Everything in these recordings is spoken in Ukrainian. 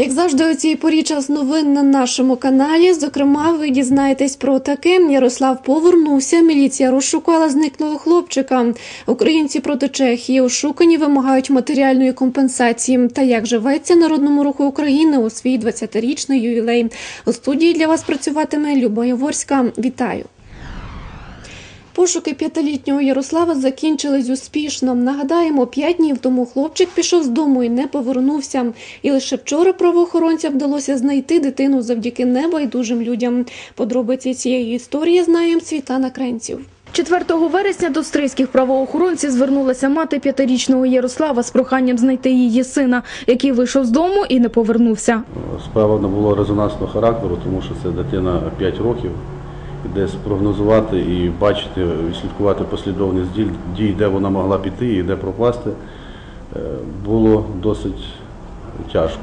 Як завжди, у цій порі час новин на нашому каналі. Зокрема, ви дізнаєтесь про таке. Ярослав повернувся. Міліція розшукала зниклого хлопчика. Українці проти Чехії ошукані вимагають матеріальної компенсації. Та як живеться народному руху України у свій 20-річний ювілей. У студії для вас працюватиме Люба Яворська. Вітаю. Пошуки п'ятилітнього Ярослава закінчились успішно. Нагадаємо, п'ять днів тому хлопчик пішов з дому і не повернувся. І лише вчора правоохоронцям вдалося знайти дитину завдяки небайдужим людям. Подробиці цієї історії знає Світлана Кренців. 4 вересня до стрийських правоохоронців звернулася мати п'ятирічного Ярослава з проханням знайти її сина, який вийшов з дому і не повернувся. Справа набула резонансного характеру, тому що це дитина 5 років. Десь прогнозувати і бачити, і слідкувати послідовність дій, де вона могла піти і де пропасти, е, було досить тяжко.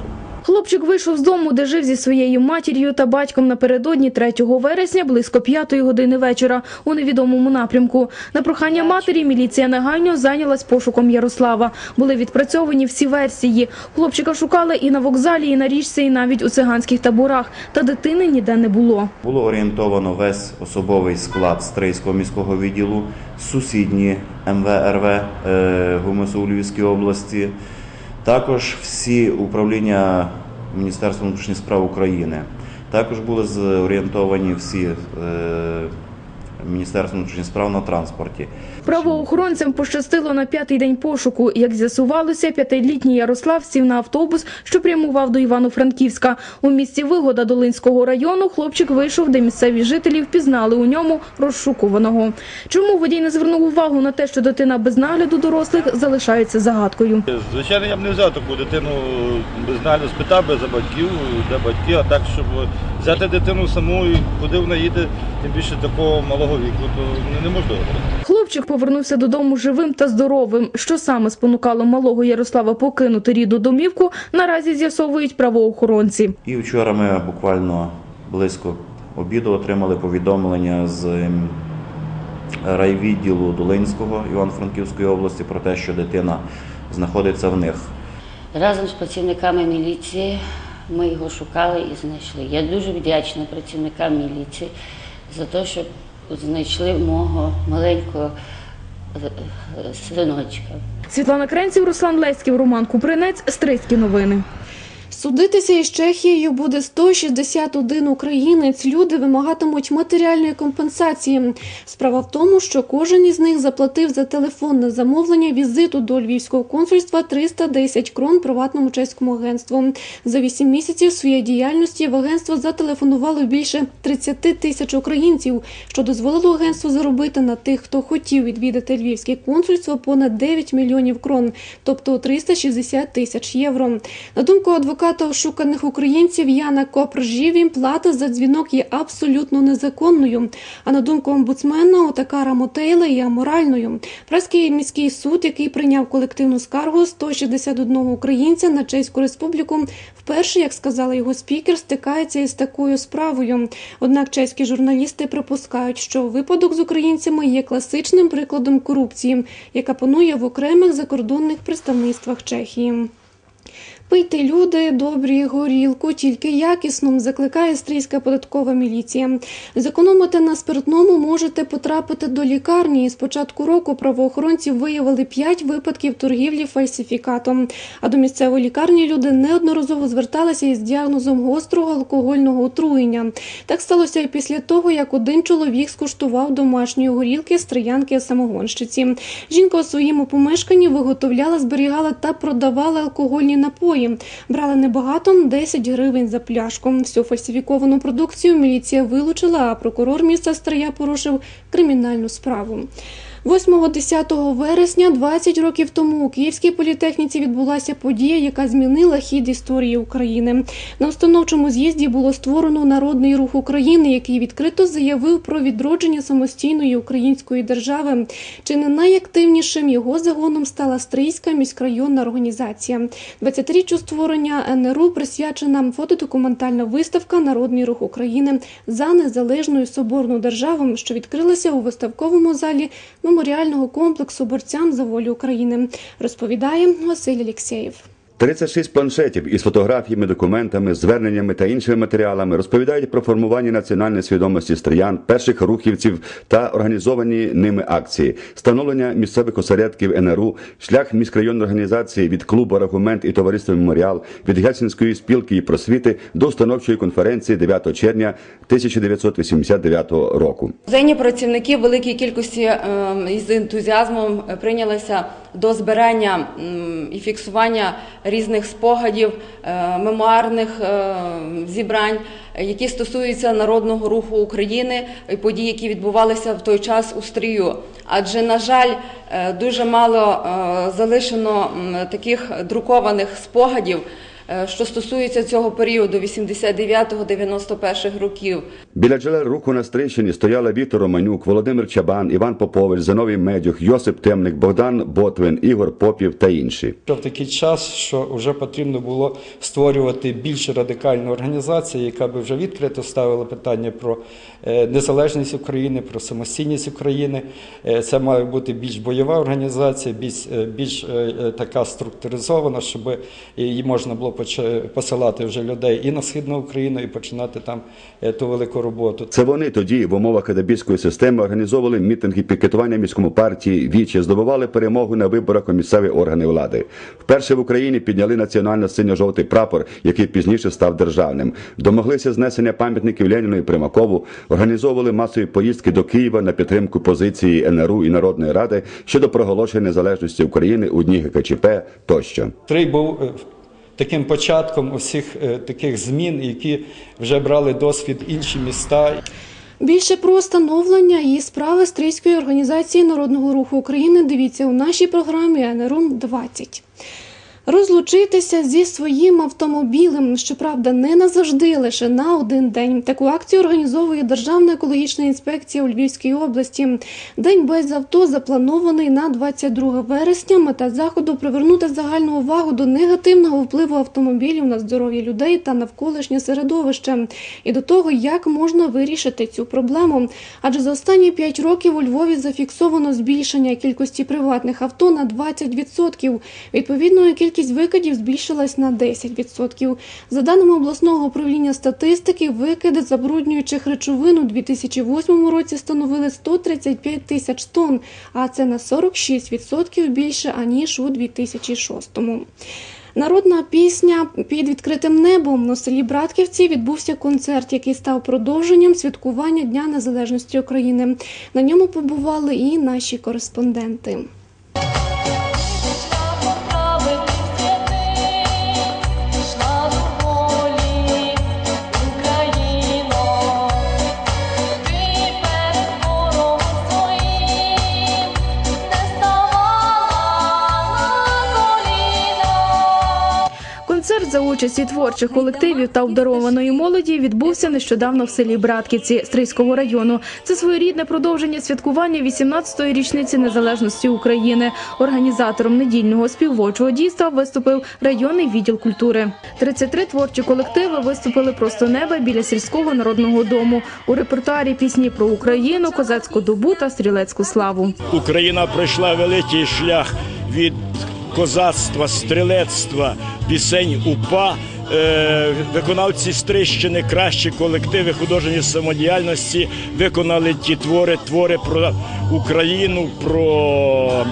Хлопчик вийшов з дому, де жив зі своєю матір'ю та батьком напередодні 3 вересня близько 5 години вечора у невідомому напрямку. На прохання матері міліція негайно зайнялась пошуком Ярослава. Були відпрацьовані всі версії. Хлопчика шукали і на вокзалі, і на річці, і навіть у циганських таборах. Та дитини ніде не було. Було орієнтовано весь особовий склад Стрийського міського відділу, сусідні МВРВ е, ГУМСУ Львівській області, також всі управління Міністерства внутрішніх справ України. Також були зорієнтовані всі е, Міністерство внутрішніх справ на транспорті. Правоохоронцям пощастило на п'ятий день пошуку. Як з'ясувалося, п'ятилітній Ярослав сів на автобус, що прямував до Івано-Франківська. У місті Вигода Долинського району хлопчик вийшов, де місцеві жителі впізнали у ньому розшукуваного. Чому водій не звернув увагу на те, що дитина без нагляду дорослих залишається загадкою? Звичайно, я б не взяв таку дитину без нагляду, спитав би за батьків, де батьки, а так, щоб взяти дитину саму і куди вона їде, тим більше такого малого віку, то не- неможливо. Хлопчик повернувся додому живим та здоровим. Що саме спонукало малого Ярослава покинути рідну домівку, наразі з'ясовують правоохоронці. І вчора ми буквально близько обіду отримали повідомлення з ем, райвідділу Долинського Івано-Франківської області про те, що дитина знаходиться в них. Разом з працівниками міліції ми його шукали і знайшли. Я дуже вдячна працівникам міліції за те, що знайшли мого маленького е, е, синочка. Світлана Кренців, Руслан Леськів, Роман Купринець. Стрийські новини. Судитися із Чехією буде 161 українець. Люди вимагатимуть матеріальної компенсації. Справа в тому, що кожен із них заплатив за телефонне замовлення візиту до львівського консульства 310 крон приватному чеському агентству. За 8 місяців своєї діяльності в агентство зателефонувало більше 30 тисяч українців, що дозволило агентству заробити на тих, хто хотів відвідати львівське консульство, понад 9 мільйонів крон, тобто 360 тисяч євро. На думку адвоката ошуканих українців Яна Копржіві, плата за дзвінок є абсолютно незаконною. А на думку омбудсмена Отакара Мотейла є аморальною. Праський міський суд, який прийняв колективну скаргу 161 українця на Чеську республіку, вперше, як сказала його спікер, стикається із такою справою. Однак чеські журналісти припускають, що випадок з українцями є класичним прикладом корупції, яка панує в окремих закордонних представництвах Чехії. Пийте люди, добрі горілку, тільки якісну, закликає стрійська податкова міліція. Зекономити на спиртному можете потрапити до лікарні. З початку року правоохоронці виявили 5 випадків торгівлі фальсифікатом. А до місцевої лікарні люди неодноразово зверталися із діагнозом гострого алкогольного отруєння. Так сталося і після того, як один чоловік скуштував домашньої горілки з самогонщиці. Жінка у своєму помешканні виготовляла, зберігала та продавала алкогольні напої. Брали небагато 10 гривень за пляшку. Всю фальсифіковану продукцію міліція вилучила, а прокурор міста Стрия порушив кримінальну справу. 8-10 вересня, 20 років тому, у Київській політехніці відбулася подія, яка змінила хід історії України. На установчому з'їзді було створено народний рух України, який відкрито заявив про відродження самостійної української держави. Чи не найактивнішим його загоном стала Стрийська міськрайонна організація. 20-річчю створення НРУ присвячена фотодокументальна виставка Народний рух України за незалежною соборну державу, що відкрилася у виставковому залі меморіального комплексу борцям за волю України, розповідає Василь Алєксєєв. 36 планшетів із фотографіями, документами, зверненнями та іншими матеріалами розповідають про формування національної свідомості стріян, перших рухівців та організовані ними акції, становлення місцевих осередків НРУ, шлях міськрайонної організації від клубу Аргумент і товариства Меморіал, від Гельсінської спілки і просвіти до установчої конференції 9 червня 1989 року. Музейні працівники великій кількості ем, із ентузіазмом е, прийнялися до збирання і фіксування різних спогадів, е, мемуарних е, зібрань, які стосуються народного руху України і подій, які відбувалися в той час у стрію. Адже, на жаль, е, дуже мало залишено таких друкованих спогадів, що стосуються цього періоду 89-91 років. Біля джерел руху на Стрийщині стояли Віктор Романюк, Володимир Чабан, Іван Попович, Зиновій Медюх, Йосип Темник, Богдан Ботвин, Ігор Попів та інші. Що в такий час, що вже потрібно було створювати більш радикальну організацію, яка би вже відкрито ставила питання про е, незалежність України, про самостійність України. Е, Це має бути більш бойова організація, більш, е, більш е, е, така структуризована, щоб її можна було посилати вже людей і на східну Україну, і починати там е, ту велику роботу. Це вони тоді в умовах кадабійської системи організовували мітинги пікетування міському партії, вічі, здобували перемогу на виборах у місцеві органи влади. Вперше в Україні підняли національно синьо-жовтий прапор, який пізніше став державним. Домоглися знесення пам'ятників Леніну і Примакову, організовували масові поїздки до Києва на підтримку позиції НРУ і Народної Ради щодо проголошення незалежності України у дні ГКЧП тощо. Трий був е, таким початком усіх е, таких змін, які вже брали досвід інші міста. Більше про становлення і справи Стрийської організації народного руху України дивіться у нашій програмі НРУМ 20. Розлучитися зі своїм автомобілем, щоправда, не назавжди, лише на один день. Таку акцію організовує Державна екологічна інспекція у Львівській області. День без авто запланований на 22 вересня. Мета заходу привернути загальну увагу до негативного впливу автомобілів на здоров'я людей та навколишнє середовище, і до того, як можна вирішити цю проблему. Адже за останні 5 років у Львові зафіксовано збільшення кількості приватних авто на 20%. Відповідно, кількість викидів збільшилась на 10%. За даними обласного управління статистики, викиди забруднюючих речовин у 2008 році становили 135 тисяч тонн, а це на 46% більше аніж у 2006. Народна пісня під відкритим небом у селі Братківці відбувся концерт, який став продовженням святкування Дня Незалежності України. На ньому побували і наші кореспонденти. За участі творчих колективів та обдарованої молоді відбувся нещодавно в селі Братківці Стрийського району. Це своєрідне продовження святкування 18-ї річниці незалежності України. Організатором недільного співвочого дійства виступив районний відділ культури. 33 творчі колективи виступили просто неба біля сільського народного дому. У репертуарі пісні про Україну, козацьку добу та стрілецьку славу. Україна пройшла великий шлях від козацтва, стрілецтва, пісень УПА. Е, виконавці Стрищини, кращі колективи художньої самодіяльності виконали ті твори, твори про Україну, про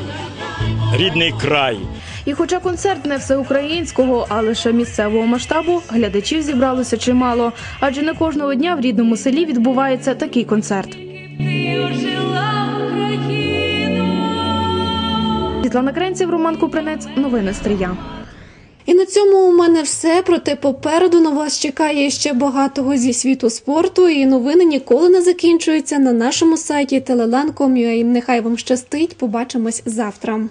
рідний край. І хоча концерт не всеукраїнського, а лише місцевого масштабу, глядачів зібралося чимало, адже не кожного дня в рідному селі відбувається такий концерт. Світлана Кренців, Роман Купринець, новини Стрия. І на цьому у мене все. Проте попереду на вас чекає ще багатого зі світу спорту. І новини ніколи не закінчуються на нашому сайті telelan.com.ua. Нехай вам щастить. Побачимось завтра.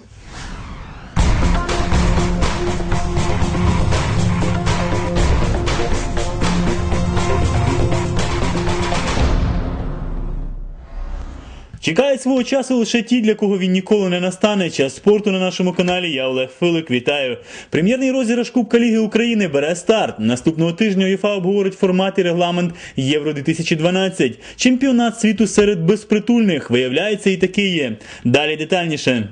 Чекають свого часу лише ті, для кого він ніколи не настане. Час спорту на нашому каналі. Я Олег Филик. Вітаю. Прем'єрний розіграш Кубка Ліги України бере старт. Наступного тижня УЄФА обговорить формат і регламент Євро 2012. Чемпіонат світу серед безпритульних. Виявляється, і такий є. Далі детальніше.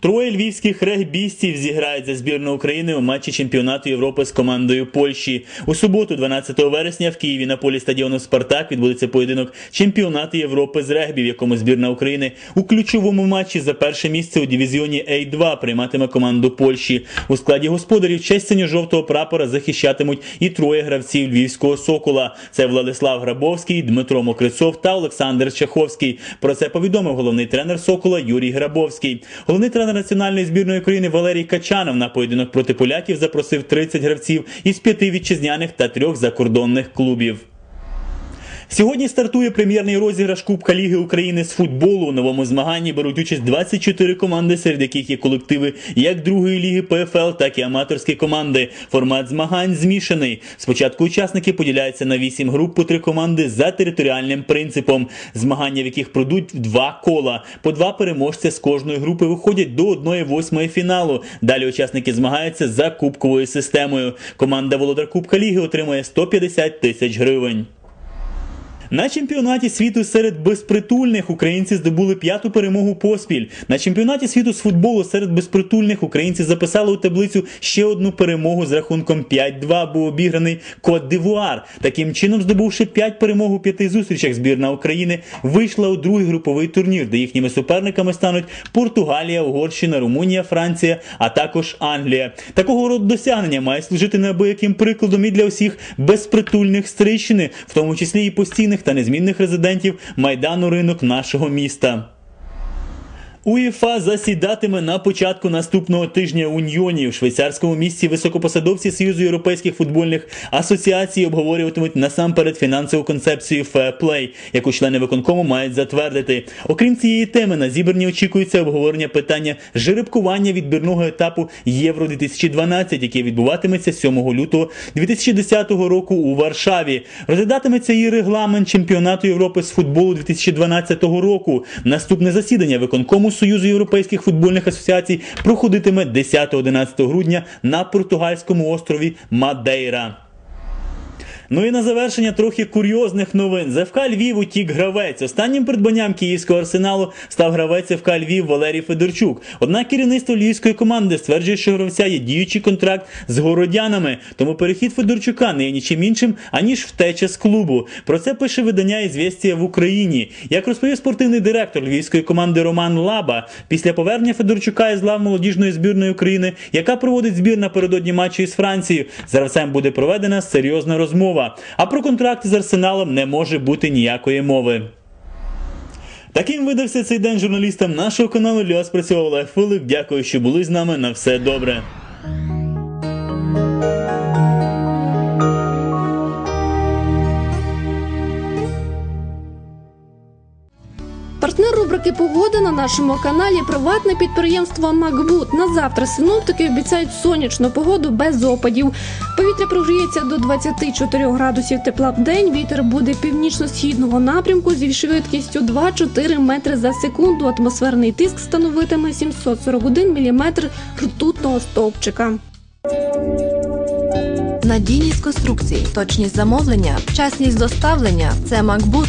Троє львівських регбістів зіграють за збірну України у матчі чемпіонату Європи з командою Польщі. У суботу, 12 вересня, в Києві на полі стадіону Спартак відбудеться поєдинок чемпіонату Європи з регбі, в якому збірна України у ключовому матчі за перше місце у дивізіоні А2 прийматиме команду Польщі. У складі господарів честь синьо-жовтого прапора захищатимуть і троє гравців львівського сокола. Це Владислав Грабовський, Дмитро Мокрицов та Олександр Чаховський. Про це повідомив головний тренер Сокола Юрій Грабовський. Головний тренер національної збірної України Валерій Качанов на поєдинок проти поляків запросив 30 гравців із п'яти вітчизняних та трьох закордонних клубів. Сьогодні стартує прем'єрний розіграш Кубка Ліги України з футболу. У новому змаганні беруть участь 24 команди, серед яких є колективи як другої ліги ПФЛ, так і аматорські команди. Формат змагань змішаний. Спочатку учасники поділяються на 8 груп по три команди за територіальним принципом. Змагання, в яких пройдуть два кола. По два переможця з кожної групи виходять до 1-8 фіналу. Далі учасники змагаються за кубковою системою. Команда Володар Кубка Ліги отримує 150 тисяч гривень. На чемпіонаті світу серед безпритульних українці здобули п'яту перемогу поспіль. На чемпіонаті світу з футболу серед безпритульних українці записали у таблицю ще одну перемогу з рахунком 5-2, був обіграний Кот Дивуар. Таким чином, здобувши 5 перемог у п'яти зустрічах, збірна України вийшла у другий груповий турнір, де їхніми суперниками стануть Португалія, Угорщина, Румунія, Франція, а також Англія. Такого роду досягнення має служити неабияким прикладом і для усіх безпритульних стрищини, в тому числі і постійних та незмінних резидентів майдану ринок нашого міста. УЄФА засідатиме на початку наступного тижня у Ньйоні. В швейцарському місті високопосадовці Союзу європейських футбольних асоціацій обговорюватимуть насамперед фінансову концепцію феплей, яку члени виконкому мають затвердити. Окрім цієї теми, на зібранні очікується обговорення питання жеребкування відбірного етапу Євро 2012, яке відбуватиметься 7 лютого 2010 року у Варшаві. Розглядатиметься і регламент чемпіонату Європи з футболу 2012 року. Наступне засідання виконкому Союзу європейських футбольних асоціацій проходитиме 10-11 грудня на португальському острові Мадейра. Ну і на завершення трохи курйозних новин. З ФК Львів утік гравець. Останнім придбанням київського арсеналу став гравець ФК Львів Валерій Федорчук. Однак керівництво львівської команди стверджує, що гравця є діючий контракт з городянами. Тому перехід Федорчука не є нічим іншим, аніж втеча з клубу. Про це пише видання «Ізвєстія» в Україні. Як розповів спортивний директор львівської команди Роман Лаба, після повернення Федорчука із лав молодіжної збірної України, яка проводить збір напередодні матчу із Францією, з гравцем буде проведена серйозна розмова. А про контракти з арсеналом не може бути ніякої мови. Таким видався цей день журналістам нашого каналу. Для вас працював Олег Филип. Дякую, що були з нами. На все добре. Рубрики Погода на нашому каналі приватне підприємство Макбут. На завтра синоптики обіцяють сонячну погоду без опадів. Повітря прогріється до 24 градусів тепла в день. Вітер буде північно-східного напрямку зі швидкістю 2-4 метри за секунду. Атмосферний тиск становитиме 741 міліметр ртутного стовпчика. Надійність конструкцій, точність замовлення, вчасність доставлення це Макбут.